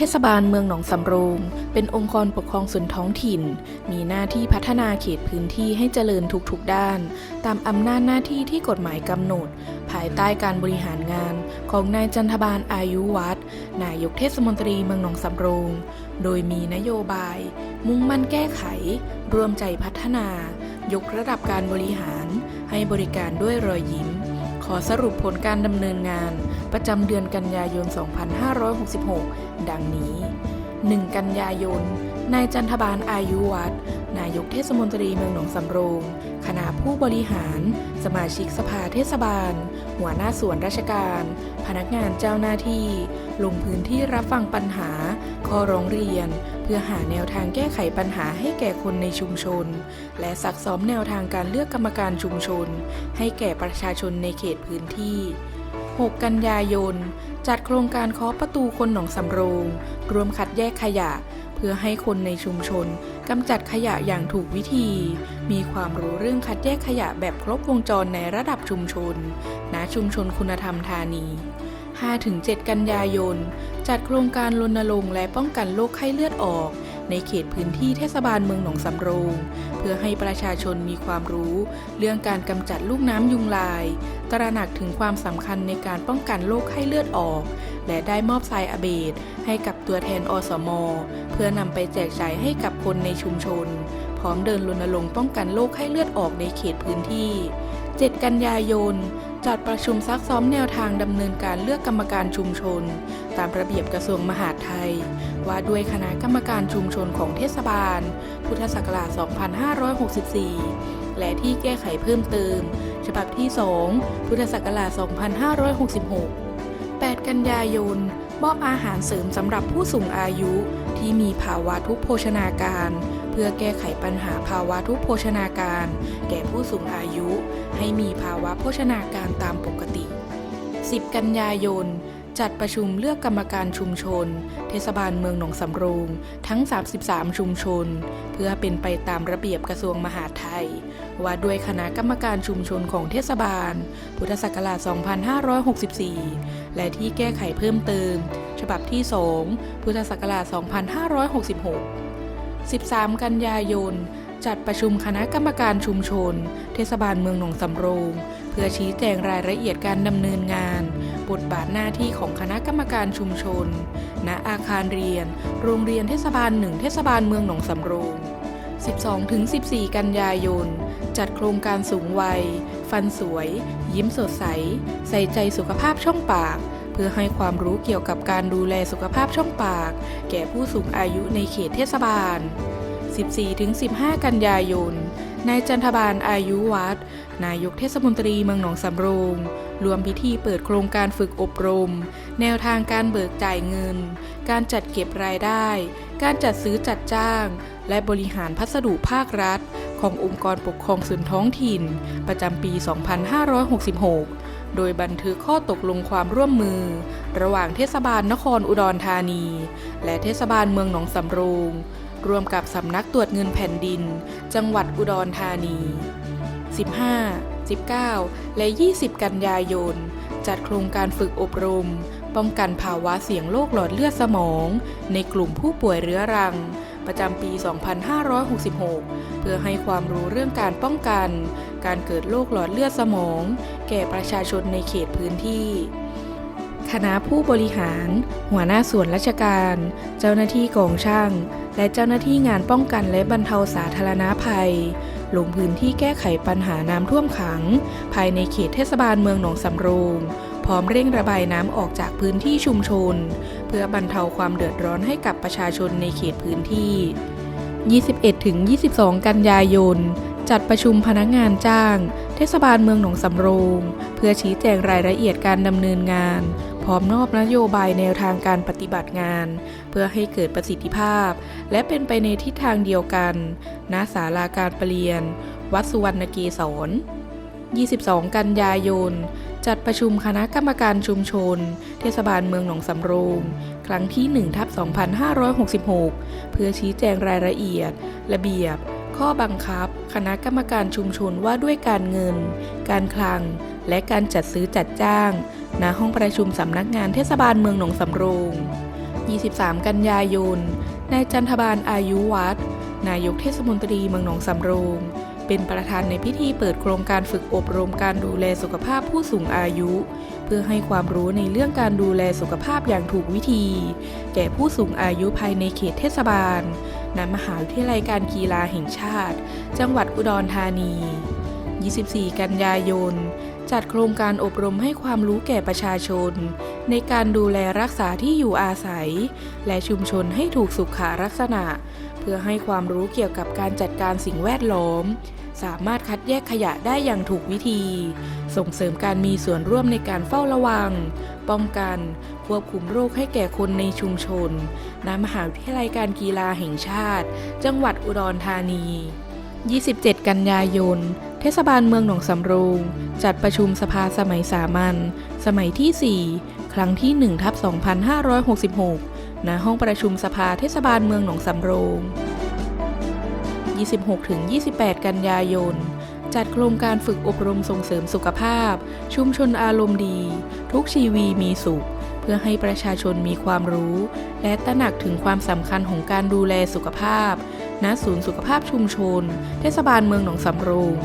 เทศบาลเมืองหนองสำโรง เป็นองค์กรปกครองส่วนท้องถิ่น มีหน้าที่พัฒนาเขตพื้นที่ให้เจริญทุกๆด้าน ตามอำนาจหน้าที่ที่กฎหมายกำหนด ภายใต้การบริหารงานของนายจันทบาลอายุวัฒนายกเทศมนตรีเมืองหนองสำโรง โดยมีนโยบาย มุ่งมั่นแก้ไขรวมใจพัฒนา ยกระดับการบริหาร ให้บริการด้วยรอยยิ้ม อสรุปผลการดำเนินงาน ประจำเดือนกันยายน 2566 ดังนี้ 1 กันยายน นายจันทบาลอายุวัฒนนายกเทศมนตรีเมืองหนองสำโรง คณะผู้บริหาร สมาชิกสภาเทศบาล หัวหน้าส่วนราชการ พนักงานเจ้าหน้าที่ ลงพื้นที่รับฟังปัญหา ข้อร้องเรียน เพื่อหาแนวทางแก้ไขปัญหาให้แก่คนในชุมชน และซักซ้อมแนวทางการเลือกกรรมการชุมชน ให้แก่ประชาชนในเขตพื้นที่ 6 กันยายน จัดโครงการเคาะประตูคนหนองสำโรง รวมคัดแยกขยะ เพื่อให้คนในชุมชนกำจัดขยะอย่างถูกวิธี มีความรู้เรื่องคัดแยกขยะแบบครบวงจรในระดับชุมชน ณ ชุมชนคุณธรรมธานี 5-7 กันยายน จัดโครงการรณรงค์และป้องกันโรคไข้เลือดออก ในเขตพื้นที่เทศบาลเมืองหนองสำโรง เพื่อให้ประชาชนมีความรู้ เรื่องการกำจัดลูกน้ำยุงลาย ตระหนักถึงความสำคัญในการป้องกันโรคไข้เลือดออก และได้มอบทรายอเบดให้กับตัวแทนอสม เพื่อนำไปแจกจ่ายให้กับคนในชุมชน พร้อมเดินรณรงค์ป้องกันโรคไข้เลือดออกในเขตพื้นที่ 7 กันยายน จัดประชุมซักซ้อมแนวทางดำเนินการเลือกกรรมการชุมชน ตามระเบียบกระทรวงมหาดไทย ว่าด้วยคณะกรรมการชุมชนของเทศบาล พุทธศักราช 2564 และที่แก้ไขเพิ่มเติม ฉบับที่ 2 พุทธศักราช 2566 8 กันยายนมอบอาหารเสริมสำหรับผู้สูงอายุที่มีภาวะทุพโภชนาการ พื่อแก้ไขปัญหาภาวะทุพโภชนาการ แก่ผู้สูงอายุ ให้มีภาวะโภชนาการตามปกติ 10 กันยายน จัดประชุมเลือกกรรมการชุมชน เทศบาลเมืองหนองสำโรงทั้ง 33 ชุมชน เพื่อเป็นไปตามระเบียบกระทรวงมหาดไทย ว่าด้วยคณะกรรมการชุมชนของเทศบาล พุทธศักราช 2564 และที่แก้ไขเพิ่มเติม ฉบับที่ 2 พุทธศักราช 2566 13 กันยายน จัดประชุมคณะกรรมการชุมชน เทศบาลเมืองหนองสำโรง เพื่อชี้แจงรายละเอียดการดำเนินงาน บทบาทหน้าที่ของคณะกรรมการชุมชน ณ อาคารเรียน โรงเรียนเทศบาลหนึ่งเทศบาลเมืองหนองสำโรง 12-14 กันยายน จัดโครงการสูงวัย ฟันสวย ยิ้มสดใส ใส่ใจสุขภาพช่องปาก พื่อให้ความรู้เกี่ยวกับการดูแลสุขภาพช่องปาก แก่ผู้สูงอายุในเขตเทศบาล 14-15 กันยายน นายจันทบาลอายุวัฒน์นายกเทศมนตรีเมืองหนองสำโรงรวมพิธีเปิดโครงการฝึกอบรม แนวทางการเบิกจ่ายเงิน การจัดเก็บรายได้ การจัดซื้อจัดจ้าง และบริหารพัสดุภาครัฐ ขององค์กรปกครองส่วนท้องถิ่น ประจำปี 2566 โดยบันทึกข้อตกลงความร่วมมือ ระหว่างเทศบาลนครอุดรธานี และเทศบาลเมืองหนองสำโรงรวมกับสำนักตรวจเงินแผ่นดิน จังหวัดอุดรธานี 15 19 และ 20 กันยายน จัดโครงการฝึกอบรม ป้องกันภาวะเสี่ยงโรคหลอดเลือดสมอง ในกลุ่มผู้ป่วยเรื้อรัง ประจำปี 2566 เพื่อให้ความรู้เรื่องการป้องกัน การเกิดโรคหลอดเลือดสมอง แก่ประชาชนในเขตพื้นที่ คณะผู้บริหาร หัวหน้าส่วนราชการ เจ้าหน้าที่กองช่าง และเจ้าหน้าที่งานป้องกันและบรรเทาสาธารณภัย ลงพื้นที่แก้ไขปัญหาน้ำท่วมขัง ภายในเขตเทศบาลเมืองหนองสำโรงพร้อมเร่งระบายน้ำออกจากพื้นที่ชุมชน เพื่อบรรเทาความเดือดร้อนให้กับประชาชนในเขตพื้นที่ 21-22 กันยายน จัดประชุมพนักงานจ้าง เทศบาลเมืองหนองสำโรง เพื่อชี้แจงรายละเอียดการดำเนินงาน พร้อมนอบนโยบายแนวทางการปฏิบัติงาน เพื่อให้เกิดประสิทธิภาพ และเป็นไปในทิศทางเดียวกันณศาลาการประเรียน วัดสุวรรณเกศร22 กันยายน จัดประชุมคณะกรรมการชุมชน เทศบาลเมืองหนองสำโรง ครั้งที่1ทับ2566 เพื่อชี้แจงรายละเอียด ระเบียบ ข้อบังคับ คณะกรรมการชุมชนว่าด้วยการเงิน การคลัง และการจัดซื้อจัดจ้าง ณ ห้องประชุมสำนักงานเทศบาลเมืองหนองสำโรง 23 กันยายน นายจันทบาลอายุวัฒน์นายกเทศมนตรีเมืองหนองสำโรง เป็นประธานในพิธีเปิดโครงการฝึกอบรมการดูแลสุขภาพผู้สูงอายุ เพื่อให้ความรู้ในเรื่องการดูแลสุขภาพอย่างถูกวิธี แก่ผู้สูงอายุภายในเขตเทศบาล ณมหาวิทยาลัยการกีฬาแห่งชาติ จังหวัดอุดรธานี 24 กันยายน จัดโครงการอบรมให้ความรู้แก่ประชาชน ในการดูแลรักษาที่อยู่อาศัย และชุมชนให้ถูกสุขาลักษณะ เพื่อให้ความรู้เกี่ยวกับการจัดการสิ่งแวดล้อม สามารถคัดแยกขยะได้อย่างถูกวิธี ส่งเสริมการมีส่วนร่วมในการเฝ้าระวัง ป้องกัน ควบคุมโรคให้แก่คนในชุมชนณมหาวิทยาลัยการกีฬาแห่งชาติ จังหวัดอุดรธานี 27 กันยายน เทศบาลเมืองหนองสำโรง จัดประชุมสภาสมัยสามัญ สมัยที่ 4 ครั้งที่ 1 ทับ 2566 ณ ห้องประชุมสภาเทศบาลเมืองหนองสำโรง 26-28 กันยายน จัดโครงการฝึกอบรมส่งเสริมสุขภาพ ชุมชนอารมณ์ดี ทุกชีวีมีสุข เพื่อให้ประชาชนมีความรู้ และตระหนักถึงความสำคัญของการดูแลสุขภาพ ณ ศูนย์สุขภาพชุมชน เทศบาลเมืองหนองสำโรง